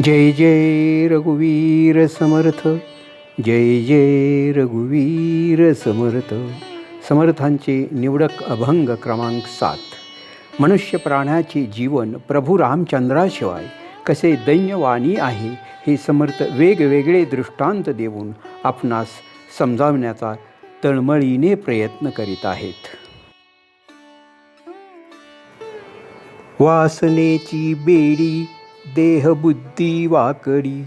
जय जय रघुवीर समर्थ जय जय रघुवीर समर्थ. समर्थांचे निवडक अभंग क्रमांक सात. मनुष्य प्राण्याचे जीवन प्रभू रामचंद्राशिवाय कसे दैन्यवाणी आहे हे समर्थ वेगवेगळे दृष्टांत देऊन आपणास समजावण्याचा तळमळीने प्रयत्न करीत आहेत. वासनेची बेडी देहबुद्धी वाकडी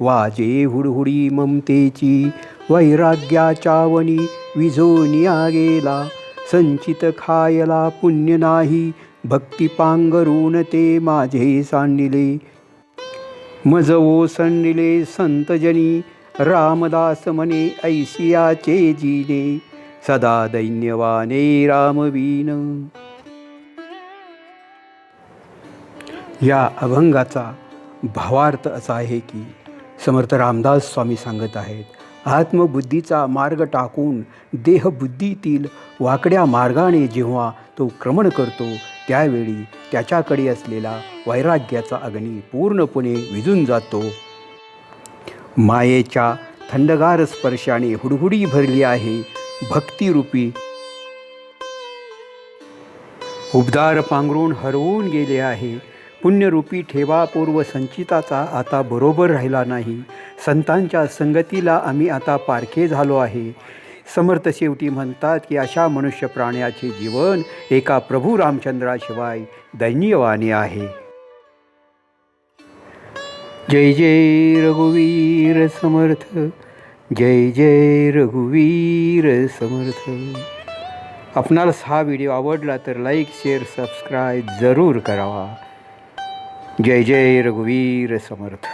वाजे हुडहुडी ममतेची वैराग्याच्या वनी विझोनिया गेला संचित खायला पुण्य नाही भक्ती पांघरून ते माझे सांडिले. मज ओसंडिले संतजनी रामदास मने ऐसियाचे जीने सदा दैन्यवाने रामवीन. या अभंगाचा भावार्थ असा आहे की समर्थ रामदास स्वामी सांगत आहेत आत्मबुद्धीचा मार्ग टाकून देहबुद्धीतील वाकड्या मार्गाने जेव्हा तो क्रमण करतो त्यावेळी त्याच्याकडे असलेला वैराग्याचा अग्नी पूर्णपणे विजून जातो. मायेच्या थंडगार स्पर्शाने हुडहुडी भरली आहे भक्तिरूपी. उबदार पांघरून हरवून गेले आहे पुण्यरूपी ठेवा पूर्व संचिताचा आता बरोबर राहिला नाही. संतांच्या संगतीला आम्ही आता पारखे झालो आहे. समर्थ शेवटी म्हणतात की अशा मनुष्य प्राण्याचे जीवन एका प्रभू रामचंद्राशिवाय दैन्यवाने आहे. जय जय रघुवीर समर्थ जय जय रघुवीर समर्थ. आपणास हा व्हिडिओ आवडला तर लाईक शेअर सबस्क्राईब जरूर करावा जय जय रघुवीर समर्थ.